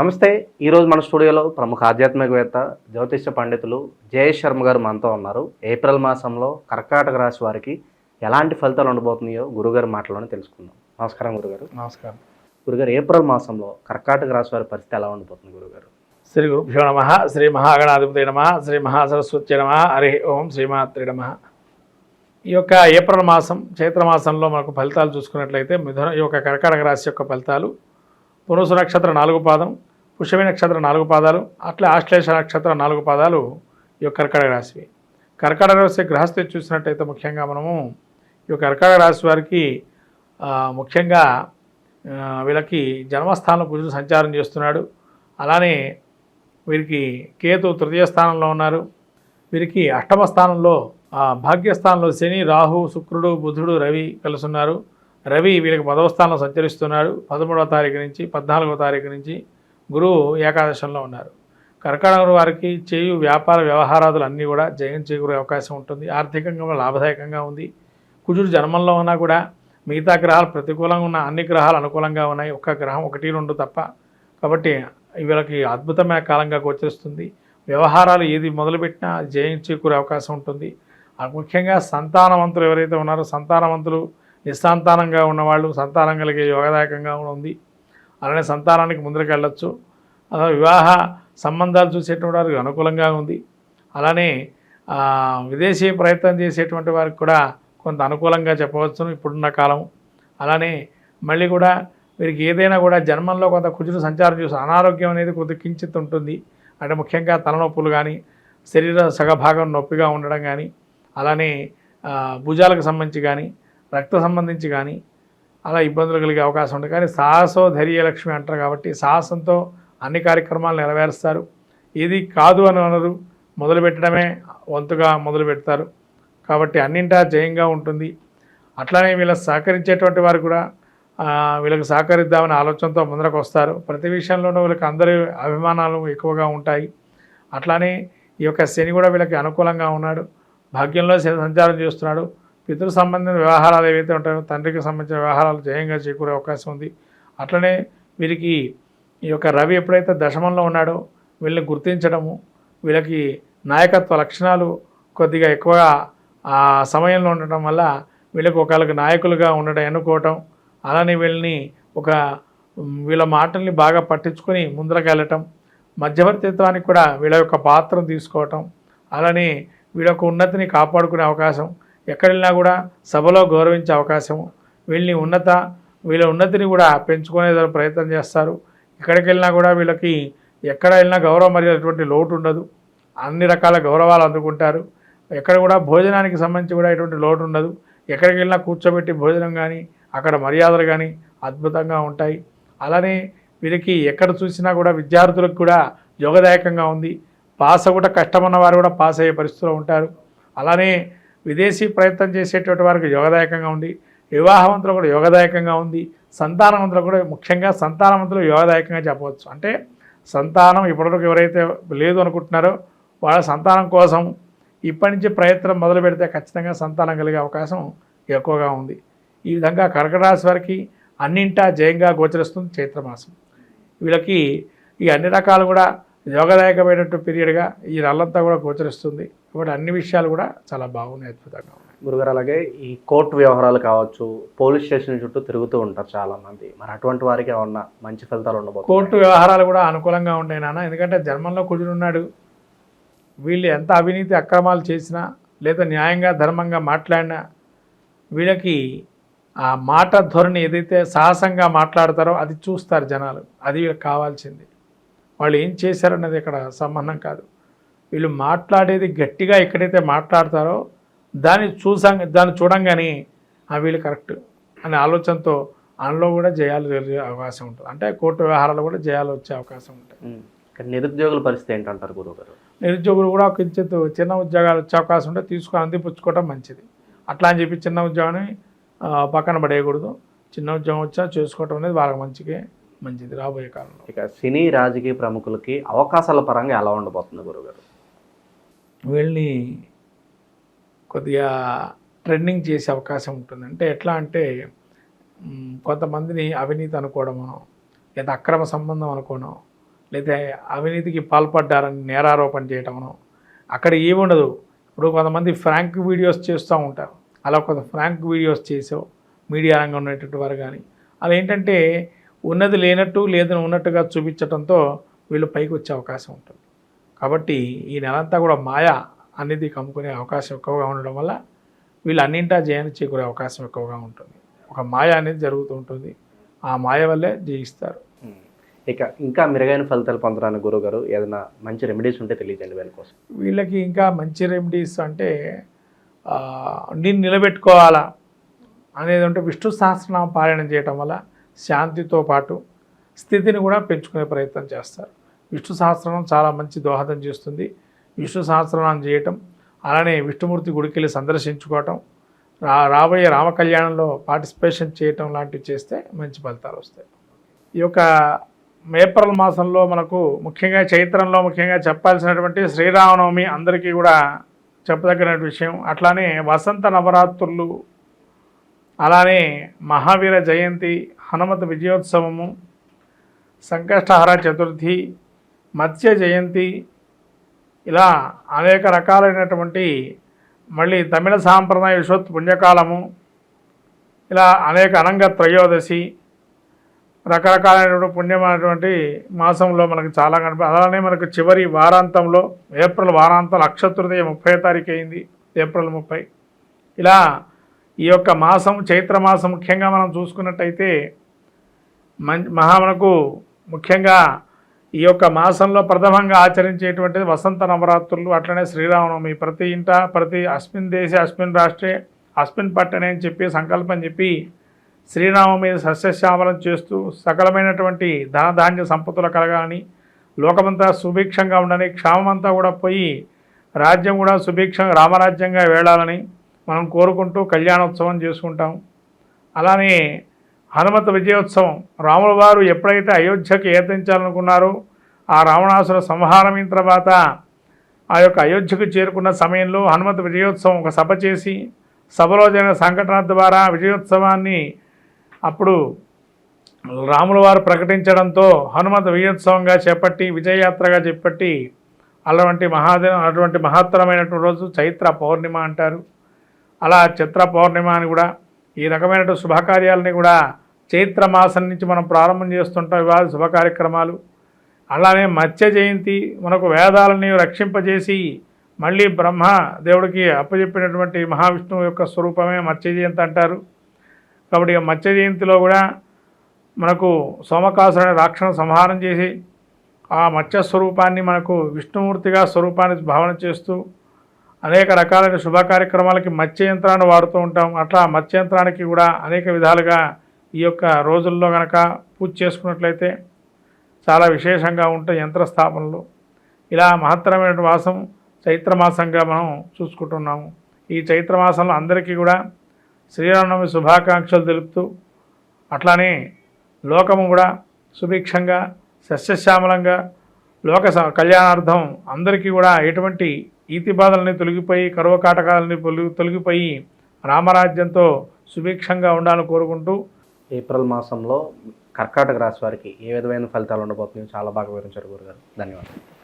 నమస్తే ఈరోజు మన స్టూడియోలో ప్రముఖ ఆధ్యాత్మికవేత్త జ్యోతిష పండితులు జయేష్ శర్మ గారు మనతో ఉన్నారు. ఏప్రిల్ మాసంలో కర్కాటక రాశి వారికి ఎలాంటి ఫలితాలు ఉండబోతున్నాయో గురుగారి మాటలోనే తెలుసుకుందాం. నమస్కారం గురుగారు. నమస్కారం. గురుగారు ఏప్రిల్ మాసంలో కర్కాటక రాశి వారి పరిస్థితి ఎలా ఉండబోతుంది గురుగారు? శ్రీ గురుభ్యో నమ శ్రీ మహాగణాధిపతి నమ శ్రీ మహాసరస్వతి నమ హరి ఓం శ్రీమాత్రి నమ. ఈ యొక్క ఏప్రిల్ మాసం చైత్ర మాసంలో మనకు ఫలితాలు చూసుకున్నట్లయితే మిథున ఈ యొక్క కర్కాటక రాశి యొక్క ఫలితాలు పురుష నక్షత్ర నాలుగు పాదం పుష్యమి నక్షత్రం నాలుగు పాదాలు అట్లే ఆశ్లేష నక్షత్రం నాలుగు పాదాలు ఈ యొక్క కర్కాటక రాశివి. కర్కాటక రాశి గ్రహస్థితి చూసినట్టయితే ముఖ్యంగా మనము ఈ యొక్క కర్కాటక రాశి వారికి ముఖ్యంగా వీళ్ళకి జన్మస్థానంలో కుజుడు సంచారం చేస్తున్నాడు. అలానే వీరికి కేతు తృతీయ స్థానంలో ఉన్నారు. వీరికి అష్టమ స్థానంలో ఆ, భాగ్యస్థానంలో శని రాహు శుక్రుడు బుధుడు రవి కలుసున్నారు. రవి వీళ్ళకి పదవ స్థానంలో సంచరిస్తున్నాడు. పదమూడవ తారీఖు నుంచి పద్నాలుగవ తారీఖు నుంచి గురువు ఏకాదశంలో ఉన్నారు. కర్కాటక వారికి చేయు వ్యాపార వ్యవహారాదులు అన్నీ కూడా జయం చేకూరే అవకాశం ఉంటుంది. ఆర్థికంగా లాభదాయకంగా ఉంది. కుజుడు జన్మంలో ఉన్నా కూడా మిగతా గ్రహాలు ప్రతికూలంగా ఉన్న అన్ని గ్రహాలు అనుకూలంగా ఉన్నాయి. ఒక్క గ్రహం ఒకటి రెండు తప్ప. కాబట్టి వీళ్ళకి అద్భుతమైన కాలంగా గోచరిస్తుంది. వ్యవహారాలు ఏది మొదలుపెట్టినా జయం చేకూరే అవకాశం ఉంటుంది. ఆ ముఖ్యంగా సంతానవంతులు ఎవరైతే ఉన్నారో సంతానవంతులు నిస్సంతానంగా ఉన్నవాళ్ళు సంతానం కలిగే యోగదాయకంగా ఉంది. అలానే సంతానానికి ముందుకు వెళ్ళొచ్చు. అలా వివాహ సంబంధాలు చూసేటువంటి వారికి అనుకూలంగా ఉంది. అలానే విదేశీ ప్రయత్నం చేసేటువంటి వారికి కూడా కొంత అనుకూలంగా చెప్పవచ్చును ఇప్పుడున్న కాలం అలానే మళ్ళీ కూడా వీరికి ఏదైనా కూడా జన్మంలో కొంత కుజులు సంచారం చూసి అనారోగ్యం అనేది కొద్ది కించిత్ ఉంటుంది. అంటే ముఖ్యంగా తలనొప్పులు కానీ శరీర సగభాగం నొప్పిగా ఉండడం కానీ అలానే భుజాలకు సంబంధించి కానీ రక్త సంబంధించి కానీ అలా ఇబ్బందులు కలిగే అవకాశం ఉంది. కానీ సాహసో ధైర్యలక్ష్మి అంటారు కాబట్టి సాహసంతో అన్ని కార్యక్రమాలు నెరవేరుస్తారు. ఇది కాదు అని అనరు. మొదలు పెట్టడమే వంతుగా మొదలు పెడతారు. కాబట్టి అన్నింటా జయంగా ఉంటుంది. అట్లానే వీళ్ళ సహకరించేటువంటి వారు కూడా వీళ్ళకి సహకరిద్దామనే ఆలోచనతో ముందరకు వస్తారు. ప్రతి విషయంలోనూ వీళ్ళకి అందరి అభిమానాలు ఎక్కువగా ఉంటాయి. అట్లానే ఈ యొక్క శని కూడా వీళ్ళకి అనుకూలంగా ఉన్నాడు. భాగ్యంలో శని సంచారం చేస్తున్నాడు. పితృ సంబంధించిన వ్యవహారాలు ఏవైతే ఉంటాయో తండ్రికి సంబంధించిన వ్యవహారాలు జయంగా చేకూరే అవకాశం ఉంది. అట్లనే వీరికి ఈ యొక్క రవి ఎప్పుడైతే దశమంలో ఉన్నాడో వీళ్ళని గుర్తించడము వీళ్ళకి నాయకత్వ లక్షణాలు కొద్దిగా ఎక్కువగా ఆ సమయంలో ఉండటం వల్ల వీళ్ళకి ఒకళ్ళకి నాయకులుగా ఉండడం ఎన్నుకోవటం అలానే వీళ్ళని ఒక వీళ్ళ మాటల్ని బాగా పట్టించుకొని ముందరకెళ్ళటం మధ్యవర్తిత్వానికి కూడా వీళ్ళ యొక్క పాత్రను తీసుకోవటం అలానే వీళ్ళ యొక్క ఉన్నతిని కాపాడుకునే అవకాశం ఎక్కడెళ్ళినా కూడా సభలో గౌరవించే అవకాశము వీళ్ళని ఉన్నత వీళ్ళ ఉన్నతిని కూడా పెంచుకునే ప్రయత్నం చేస్తారు. ఎక్కడికి వెళ్ళినా కూడా వీళ్ళకి ఎక్కడ వెళ్ళినా గౌరవం మరియు అటువంటి లోటు ఉండదు. అన్ని రకాల గౌరవాలు అందుకుంటారు. ఎక్కడ కూడా భోజనానికి సంబంధించి కూడా ఎటువంటి లోటు ఉండదు. ఎక్కడికి వెళ్ళినా కూర్చోబెట్టి భోజనం కానీ అక్కడ మర్యాదలు కానీ అద్భుతంగా ఉంటాయి. అలానే వీరికి ఎక్కడ చూసినా కూడా విద్యార్థులకు కూడా యోగదాయకంగా ఉంది. పాస్ కూడా కష్టమన్న వారు కూడా పాస్ అయ్యే పరిస్థితిలో ఉంటారు. అలానే విదేశీ ప్రయత్నం చేసేటువంటి వారికి యోగదాయకంగా ఉంది వివాహవంతులు కూడా యోగదాయకంగా ఉంది సంతానవంతులు కూడా ముఖ్యంగా సంతానవంతులు యోగదాయకంగా చెప్పవచ్చు. అంటే సంతానం ఇప్పటివరకు ఎవరైతే లేదు అనుకుంటున్నారో వాళ్ళ సంతానం కోసం ఇప్పటి నుంచి ప్రయత్నం మొదలు పెడితే ఖచ్చితంగా సంతానం కలిగే అవకాశం ఎక్కువగా ఉంది. ఈ విధంగా కర్కటరాశి వారికి అన్నింటా జయంగా గోచరిస్తుంది చైత్రమాసం. వీళ్ళకి ఈ అన్ని రకాలు కూడా యోగదాయకమైనటువంటి పీరియడ్గా ఈ నెలంతా కూడా గోచరిస్తుంది. కాబట్టి అన్ని విషయాలు కూడా చాలా బాగున్నాయి అద్భుతంగా ఉన్నాయి. గురుగారు అలాగే ఈ కోర్టు వ్యవహారాలు కావచ్చు పోలీస్ స్టేషన్ చుట్టూ తిరుగుతూ ఉంటారు చాలా మంది మరి అటువంటి వారికి ఏమన్నా మంచి ఫలితాలు ఉండబోతుంది కోర్టు వ్యవహారాలు కూడా అనుకూలంగా ఉంటాయి నాన్న. ఎందుకంటే జన్మంలో కుజుడున్నాడు వీళ్ళు ఎంత అవినీతి అక్రమాలు చేసినా లేదా న్యాయంగా ధర్మంగా మాట్లాడినా వీళ్ళకి ఆ మాట ధోరణి ఏదైతే సాహసంగా మాట్లాడతారో అది చూస్తారు జనాలు. అది వీళ్ళకి కావాల్సింది. వాళ్ళు ఏం చేశారన్నది ఇక్కడ సంబంధం కాదు. వీళ్ళు మాట్లాడేది గట్టిగా ఎక్కడైతే మాట్లాడతారో దాన్ని చూసా దాన్ని చూడంగానే ఆ వీళ్ళు కరెక్ట్ అనే ఆలోచనతో అందులో కూడా జయాలు జరిగే అవకాశం ఉంటుంది. అంటే కోర్టు వ్యవహారాలు కూడా జయాలు వచ్చే అవకాశం ఉంటాయి నిరుద్యోగుల పరిస్థితి ఏంటంటారు గురుగారు నిరుద్యోగులు కూడా కించిత్ చిన్న ఉద్యోగాలు వచ్చే అవకాశం ఉంటే తీసుకొని అందిపుచ్చుకోవడం మంచిది. అట్లా అని చెప్పి చిన్న ఉద్యోగాన్ని పక్కన పడేయకూడదు. చిన్న ఉద్యోగం వచ్చా చేసుకోవటం అనేది వాళ్ళకి మంచిగా మంచిది రాబోయే కాలంలో. ఇక సినీ రాజకీయ ప్రముఖులకి అవకాశాల పరంగా ఎలా ఉండబోతుంది గురుగారు వీళ్ళని కొద్దిగా ట్రెండింగ్ చేసే అవకాశం ఉంటుంది. అంటే ఎట్లా అంటే కొంతమందిని అవినీతి అనుకోవడమో లేదా అక్రమ సంబంధం అనుకోవడం లేదా అవినీతికి పాల్పడ్డారని నేరారోపణ చేయటమనో అక్కడ ఏముండదు. ఇప్పుడు కొంతమంది ఫ్రాంక్ వీడియోస్ చేస్తూ ఉంటారు. అలా కొంత ఫ్రాంక్ వీడియోస్ చేసావు మీడియా రంగం ఉన్నటువంటి వారు కానీ అలా ఏంటంటే ఉన్నది లేనట్టు లేదని ఉన్నట్టుగా చూపించడంతో వీళ్ళు పైకి వచ్చే అవకాశం ఉంటుంది. కాబట్టి ఈ నెలంతా కూడా మాయ అనేది కమ్ముకునే అవకాశం ఎక్కువగా ఉండడం వల్ల వీళ్ళు అన్నింటా జయాన్ని చేకూరే అవకాశం ఎక్కువగా ఉంటుంది. ఒక మాయ అనేది జరుగుతూ ఉంటుంది. ఆ మాయ వల్లే జయిస్తారు. ఇక ఇంకా మెరుగైన ఫలితాలు పొందడానికి గురుగారు ఏదైనా మంచి రెమెడీస్ ఉంటే తెలియజేయండి వీళ్ళ కోసం. వీళ్ళకి ఇంకా మంచి రెమెడీస్ అంటే నేను నిలబెట్టుకోవాలా అనేది అంటే విష్ణు సహస్రనామ పారాయణం చేయటం వల్ల శాంతితో పాటు స్థితిని కూడా పెంచుకునే ప్రయత్నం చేస్తారు. విష్ణు సహస్రనామం చాలా మంచి దోహదం చేస్తుంది. విష్ణు సహస్రనామం చేయటం అలానే విష్ణుమూర్తి గుడికెళ్ళి సందర్శించుకోవటం రా రాబోయే రామ కళ్యాణంలో పార్టిసిపేషన్ చేయటం లాంటివి చేస్తే మంచి ఫలితాలు వస్తాయి. ఈ యొక్క ఏప్రిల్ మాసంలో మనకు ముఖ్యంగా చైత్రంలో ముఖ్యంగా చెప్పాల్సినటువంటి శ్రీరామనవమి అందరికీ కూడా చెప్పదగిన విషయం. అట్లానే వసంత నవరాత్రులు అలానే మహావీర జయంతి హనుమత విజయోత్సవము సంకష్టహర చతుర్థి మత్స్య జయంతి. ఇలా అనేక రకాలైనటువంటి మళ్ళీ తమిళ సాంప్రదాయ విశ్వత్ పుణ్యకాలము ఇలా అనేక అనంగ త్రయోదశి రకరకాలైనటువంటి పుణ్యమైనటువంటి మాసంలో మనకు చాలా కనిపి అలానే మనకు చివరి వారాంతంలో ఏప్రిల్ వారాంతం అక్షతృతీయ ముప్పై తారీఖు అయింది ఏప్రిల్ ముప్పై. ఇలా ఈ యొక్క మాసం చైత్ర మాసం ముఖ్యంగా మనం చూసుకున్నట్టయితే మం మహా మనకు ముఖ్యంగా ఈ యొక్క మాసంలో ప్రథమంగా ఆచరించేటువంటిది వసంత నవరాత్రులు అట్లనే శ్రీరామనవమి. ప్రతి ఇంట ప్రతి అస్మిన్ దేశే అస్మిన్ రాష్ట్రే అస్మిన్ పట్టణే అని చెప్పి సంకల్పం చెప్పి శ్రీరామం మీద సస్యశ్యామలం చేస్తూ సకలమైనటువంటి ధనధాన్య సంపత్తులు కలగాలని లోకమంతా సుభిక్షంగా ఉండని క్షామమంతా కూడా పోయి రాజ్యం కూడా సుభిక్షంగా రామరాజ్యంగా వేళాలని మనం కోరుకుంటూ కళ్యాణోత్సవం చేసుకుంటాం. అలానే హనుమత విజయోత్సవం. రాముల వారు ఎప్పుడైతే అయోధ్యకు ఏతించాలనుకున్నారో ఆ రావణాసుర సంహారమైన తర్వాత ఆ యొక్క అయోధ్యకు చేరుకున్న సమయంలో హనుమత విజయోత్సవం ఒక సభ చేసి సభలో జరిగిన సంఘటన ద్వారా విజయోత్సవాన్ని అప్పుడు రాముల వారు ప్రకటించడంతో హనుమంత విజయోత్సవంగా చేపట్టి విజయయాత్రగా చేపట్టి అటువంటి మహాదే అటువంటి మహత్తరమైనటువంటి రోజు చైత్ర పౌర్ణిమ అంటారు. అలా చిత్ర పౌర్ణిమ అని కూడా ఈ రకమైనటువంటి శుభకార్యాలని కూడా చైత్ర మాసం నుంచి మనం ప్రారంభం చేస్తుంటాం ఇవాళ శుభ కార్యక్రమాలు అలానే మత్స్య జయంతి మనకు వేదాలని రక్షింపజేసి మళ్ళీ బ్రహ్మ దేవుడికి అప్పచెప్పినటువంటి మహావిష్ణువు యొక్క స్వరూపమే మత్స్య జయంతి అంటారు. కాబట్టి మత్స్య జయంతిలో కూడా మనకు సోమకాసురుని రాక్షణ సంహారం చేసి ఆ మత్స్య స్వరూపాన్ని మనకు విష్ణుమూర్తిగా స్వరూపాన్ని భావన చేస్తూ అనేక రకాలైన శుభ కార్యక్రమాలకి మత్స్య యంత్రాన్ని వాడుతూ ఉంటాం. అట్లా మత్స్య యంత్రానికి కూడా అనేక విధాలుగా ఈ యొక్క రోజుల్లో కనుక పూజ చేసుకున్నట్లయితే చాలా విశేషంగా ఉంటాయి యంత్ర స్థాపనలు. ఇలా మహత్తరమైన మాసం చైత్రమాసంగా మనం చూసుకుంటున్నాము. ఈ చైత్రమాసంలో అందరికీ కూడా శ్రీరామనవమి శుభాకాంక్షలు తెలుపుతూ అట్లానే లోకము కూడా సుభిక్షంగా సస్యశ్యామలంగా లోక స- కళ్యాణార్థం అందరికీ కూడా ఎటువంటి ఈతి బాధలని తొలగిపోయి కరువ కాటకాలని తొలగిపోయి రామరాజ్యంతో సుభిక్షంగా ఉండాలని కోరుకుంటూ ఏప్రిల్ మాసంలో కర్కాటక రాశి వారికి ఏ విధమైన ఫలితాలు ఉండబోతున్నాయో చాలా బాగా వివరించారు గురుగారు. ధన్యవాదాలు.